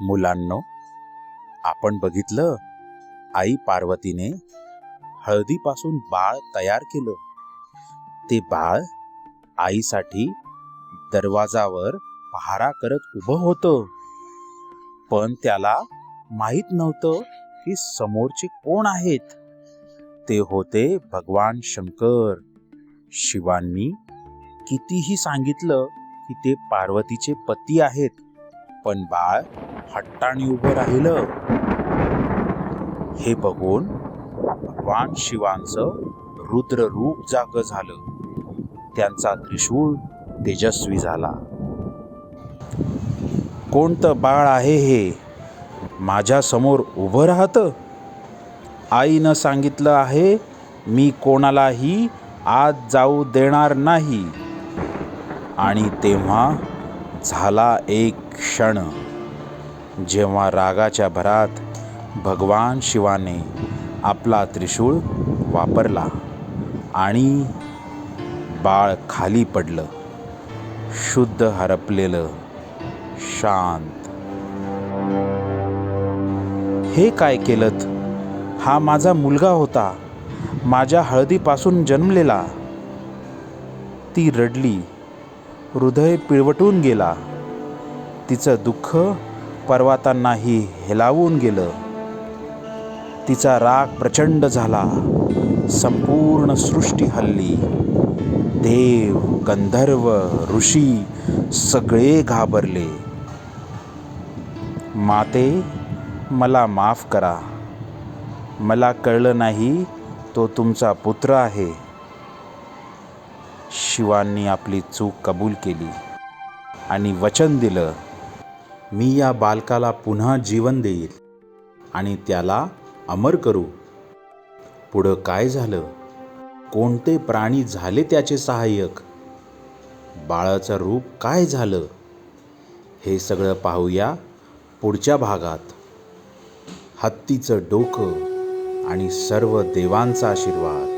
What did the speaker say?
मुलांनो आपण बघितलं आई पार्वतीने हळदीपासून बाळ तयार केलं. ते बाळ आईसाठी दरवाजावर पहारा करत उभं होतं. पण त्याला माहीत नव्हतं की समोरचे कोण आहेत. ते होते भगवान शंकर. शिवांनी कितीही सांगितलं की ते पार्वतीचे पती आहेत. पण बाळ हट्टाने उभं राहिलं. हे बघून भगवान शिवांचं रुद्र रूप जाग झालं. त्यांचा त्रिशूळ तेजस्वी झाला. कोणतं बाळ आहे हे? माझ्यासमोर उभं राहतं? आईनं सांगितलं आहे मी कोणालाही आत जाऊ देणार नाही. आणि तेव्हा झाला एक क्षण. जेव्हा रागाच्या भरात भगवान शिवाने आपला त्रिशूळ वापरला आणि बाळ खाली पडलं शुद्ध हरपलेलं शांत. हे काय केलं हा माझा मुलगा होता माझ्या हळदीपासून जन्मलेला. ती रडली. हृदय पिळवटून गेला. तिचं दुःख पर्वतांनाही हेलावून गेलं. तिचा राग प्रचंड झाला. संपूर्ण सृष्टी हल्ली. देव गंधर्व ऋषी सगळे घाबरले. माते मला माफ करा. मला कळलं नाही तो तुमचा पुत्र आहे. शिवांनी आपली चूक कबूल केली आणि वचन दिलं मी या बालकाला पुन्हा जीवन देईल आणि त्याला अमर करू. पुढं काय झालं? कोणते प्राणी झाले त्याचे सहाय्यक? बाळाचं रूप काय झालं? हे सगळं पाहूया पुढच्या भागात. हत्तीचं डोकं आणि सर्व देवांचा आशीर्वाद.